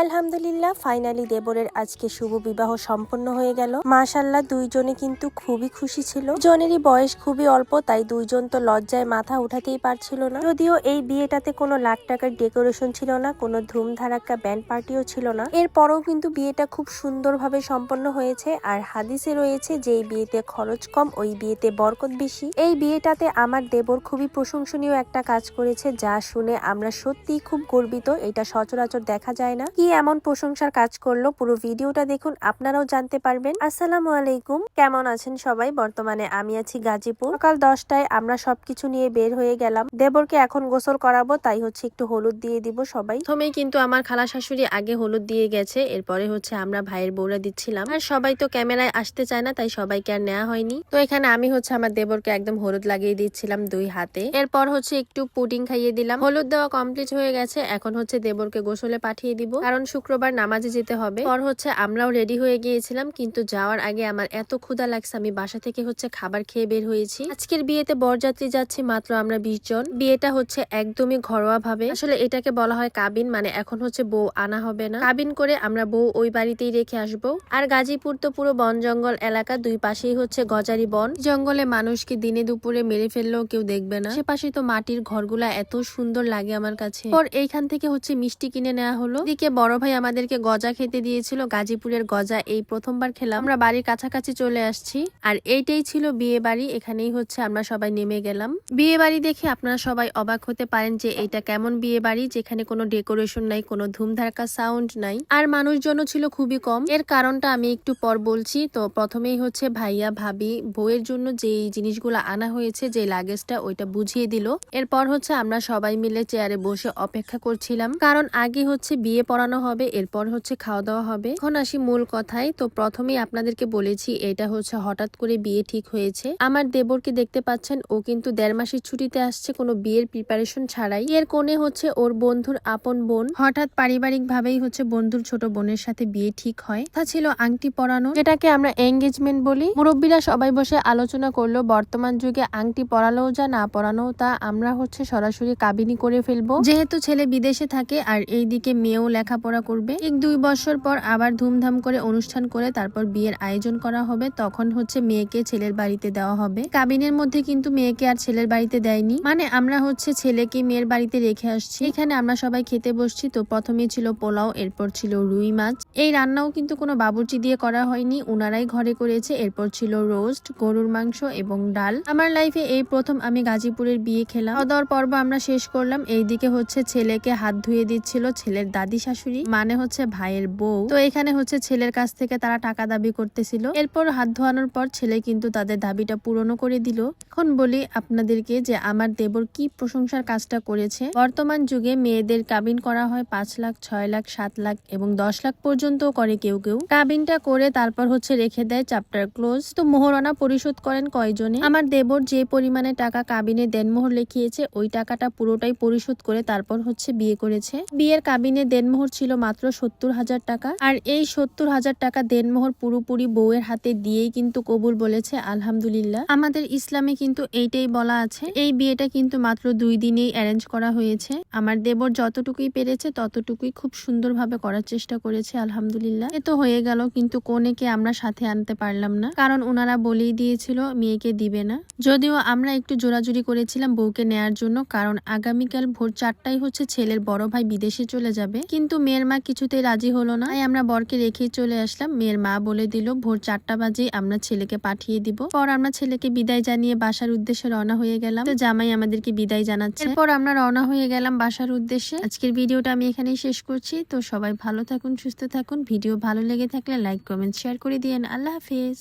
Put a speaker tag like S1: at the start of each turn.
S1: আলহামদুলিল্লাহ ফাইনালি দেবরের আজকে শুভ বিবাহ সম্পন্ন হয়ে গেল। মাশাল্লাহ দুইজনে কিন্তু খুবই খুশি ছিল। জনেরই বয়স খুবই অল্প, তাই দুইজন তো লজ্জায় মাথা উঠাতেই পারছিল না। যদিও এই বিয়েটাতে কোনো লাখ টাকার ডেকোরেশন ছিল না, কোনো ধুমধারাক্কা ব্যান্ড পার্টিও ছিল না। এরপরও কিন্তু বিয়েটা খুব সুন্দরভাবে সম্পন্ন হয়েছে, আর হাদিসে রয়েছে যে এই বিয়েতে খরচ কম, ওই বিয়েতে বরকত বেশি। এই বিয়েটাতে আমার দেবর খুবই প্রশংসনীয় একটা কাজ করেছে, যা শুনে আমরা সত্যিই খুব গর্বিত, এটা সচরাচর দেখা যায় না। কি এমন প্রশংসার কাজ করল পুরো ভিডিওটা দেখুন, আপনারাও জানতে পারবেন। আসসালামু আলাইকুম, কেমন আছেন সবাই? বর্তমানে আমি আছি গাজীপুর। সকাল দশটায় আমরা সবকিছু নিয়ে বের হয়ে গেলাম। দেবরকে এখন গোসল করাবো, তাই হচ্ছে একটু হলুদ দিয়ে দিব সবাই। প্রথমেই কিন্তু আমার খালা শাশুড়ি আগে হলুদ দিয়ে গেছে, এরপরে হচ্ছে আমরা ভাইয়ের বউরা দিচ্ছিলাম। আর সবাই তো ক্যামেরায় আসতে চায় না, তাই সবাইকে আর নেওয়া হয়নি। তো এখানে আমি হচ্ছে আমার দেবরকে একদম হলুদ লাগিয়ে দিচ্ছিলাম দুই হাতে। এরপর হচ্ছে একটু পুডিং খাইয়ে দিলাম। হলুদ দেওয়া কমপ্লিট হয়ে গেছে, এখন হচ্ছে দেবরকে গোসলে পাঠিয়ে দিব। কারণ শুক্রবার নামাজে যেতে হবে। পর হচ্ছে আমরাও রেডি হয়ে গিয়েছিলাম, কিন্তু যাওয়ার আগে আমার এত ক্ষুধা লাগছে, আমি বাসা থেকে হচ্ছে খাবার খেয়ে বের হয়েছি। আজকের বিয়েতে বরযাত্রী যাচ্ছি মাত্র আমরা বিশ জন। বিয়েটা হচ্ছে একদমই ঘরোয়া ভাবে আসলে এটাকে বলা হয় কাবিন মানে এখন হচ্ছে বউ আনা হবে না। কাবিন করে আমরা বউ ওই বাড়িতেই রেখে আসব। আর গাজীপুর তো পুরো বন জঙ্গল এলাকা, দুই পাশেই হচ্ছে গজারি বন। জঙ্গলে মানুষকে দিনে দুপুরে মেরে ফেললেও কেউ দেখবে না। সে পাশে তো মাটির ঘরগুলা এত সুন্দর লাগে আমার কাছে। পর এইখান থেকে হচ্ছে মিষ্টি কিনে নেওয়া হলো। দিকে বড় ভাই আমাদেরকে গজা খেতে দিয়েছিল, গাজীপুরের গজা। এই প্রথমবার খেলাম। আমরা বাড়ির কাছাকাছি চলে আসছি। আর এইটাই ছিল বিয়ে বাড়ি। এখানেই হচ্ছে আমরা সবাই নেমে গেলাম। বিয়ে বাড়ি দেখে আপনারা সবাই অবাক হতে পারেন যে এটা কেমন বিয়ে বাড়ি, যেখানে কোনো ডেকোরেশন নাই, কোনো ধুমধারকা সাউন্ড নাই। আর মানুষজনও ছিল খুবই কম। এর কারণটা আমি একটু পর বলছি। তো প্রথমেই হচ্ছে ভাইয়া, ভাবি, বউয়ের জন্য যে জিনিসগুলো আনা হয়েছে যে লাগেজটা, ওইটা বুঝিয়ে দিল। এরপর হচ্ছে আমরা সবাই মিলে চেয়ারে বসে অপেক্ষা করছিলাম। কারণ আগে হচ্ছে বিয়ে পড়ানো হবে, এরপর হচ্ছে খাওয়া দাওয়া হবে। এখন আসি মূল কথায়। তো প্রথমেই আপনাদেরকে বলেছি, এটা হচ্ছে হঠাৎ করে বিয়ে ঠিক হয়েছে। আমার দেবরকে দেখতে পাচ্ছেন, ও কিন্তু দেড় মাসের ছুটিতে আসছে, কোনো বিয়ের প্রিপারেশন ছাড়াই। এর কোণে হচ্ছে ওর বন্ধুর আপন বোন। হঠাৎ পারিবারিক ভাবেই হচ্ছে বন্ধুর ছোট বোনের সাথে বিয়ে ঠিক হয়। তা ছিল আংটি পরানো যেটাকে আমরা এঙ্গেজমেন্ট বলি। মুরব্বীরা সবাই বসে আলোচনা করল, বর্তমান যুগে আংটি পরালেও যা, না পরানো তা। আমরা হচ্ছে সরাসরি কাবিনী করে ফেলব। যেহেতু ছেলে বিদেশে থাকে, আর এইদিকে মেয়েও লেখাপড়া করবে। ঠিক দুই বছর পর আবার ধুমধাম করে অনুষ্ঠান করে তারপর বিয়ের আয়োজন করা হবে। তখন হচ্ছে মেয়েকে ছেলের বাড়িতে দেওয়া হবে। কাবিনের মধ্যে কিন্তু মেয়েকে আর ছেলের বাড়িতে দেয়নি। মানে আমরা হচ্ছে ছেলেকে মেয়ের বাড়িতে রেখে আসছি। এখানে আমরা সবাই খেতে বসছি। তো প্রথমে ছিল পোলাও, এরপর ছিল রুই মাছ। এই রান্নাও কিন্তু কোনো বাবুর্চি দিয়ে করা হয়নি। উনারাই ঘরে করেছে। এরপর ছিল রোস্ট, গরুর মাংস এবং ডাল। আমার লাইফে এই প্রথম আমি গাজীপুরের বিয়ে খেলাম। খাওয়া পর্ব আমরা শেষ করলাম। এইদিকে হচ্ছে ছেলেকে হাত ধুয়ে দিচ্ছিল ছেলের দাদি শাশুড়ি। মানে হচ্ছে ভাইয়ের বউ। তো এখানে হচ্ছে ছেলের কাছ থেকে তারা টাকা দাবি করতেছিল। এরপর হাত ধোয়ানোর পর ছেলে কিন্তু তাদের দাবিটা পূরণও করে দিল। এখন বলি আপনাদেরকে যে আমার দেবর কি প্রশংসার কাজটা করেছে। বর্তমান যুগে মেয়েদের কাবিন করা হয় পাঁচ লাখ, ছয় লাখ, সাত লাখ এবং দশ লাখ পর্যন্ত করে কেউ কেউ। কাবিনটা করে তারপর হচ্ছে রেখে দেয় চ্যাপ্টার ক্লোজ তো মোহরানা পরিশোধ করেন কয়জনে? আমার দেবর যে পরিমাণে টাকা কাবিনে দেনমোহর লিখিয়েছে, ওই টাকাটা পুরোটাই পরিশোধ করে তারপর হচ্ছে বিয়ে করেছে। বিয়ের কাবিনে দেনমোহর ছিল মাত্র সত্তর হাজার টাকা। আর এই সত্তর হাজার টাকা দেনমোহর পুরোপুরি বউয়ের হাতে দিয়েই কিন্তু কবুল বলেছে, আলহামদুলিল্লাহ। আমাদের ইসলামে কিন্তু এইটাই বলা আছে, এই বিয়েটা কিন্তু মাত্র দুই দিনেই অ্যারেঞ্জ করা হয়েছে। আমার দেবর যতটুকুই পেরেছে, ততটুকুই খুব সুন্দরভাবে করার চেষ্টা করেছে, আলহামদুলিল্লাহ। এ তো হয়ে গেল, কিন্তু কনেকে আমরা সাথে আনতে পারলাম না। কারণ ওনারা বলেই দিয়েছিল, মেয়েকে দিবে না। যদিও আমরা একটু জোরাজুরি করেছিলাম বউকে নেয়ার জন্য, কারণ আগামীকাল ভোর চারটায় হচ্ছে ছেলের বড় ভাই বিদেশে চলে যাবে। কিন্তু মেয়ের মা কিছুতেই রাজি হলো না। আমরা বরকে রেখে চলে আসলাম। মেয়ের মা বলে দিল, ভোর চারটা বাজে আমরা ছেলেকে পাঠিয়ে দিব। পর আমরা ছেলেকে বিদায় জানিয়ে বাসার উদ্দেশ্যে রওনা হয়ে গেলাম। তো জামাই আমাদেরকে বিদায় জানাচ্ছে। এরপর আমরা রওনা হয়ে গেলাম বাসার উদ্দেশ্যে। আজকের ভিডিওটা আমি এখানেই শেষ করছি। তো সবাই ভালো থাকুন, সুস্থ থাকুন। ভিডিও ভালো লেগে থাকলে লাইক, কমেন্ট, শেয়ার করে দিয়েন। আল্লাহ হাফিজ।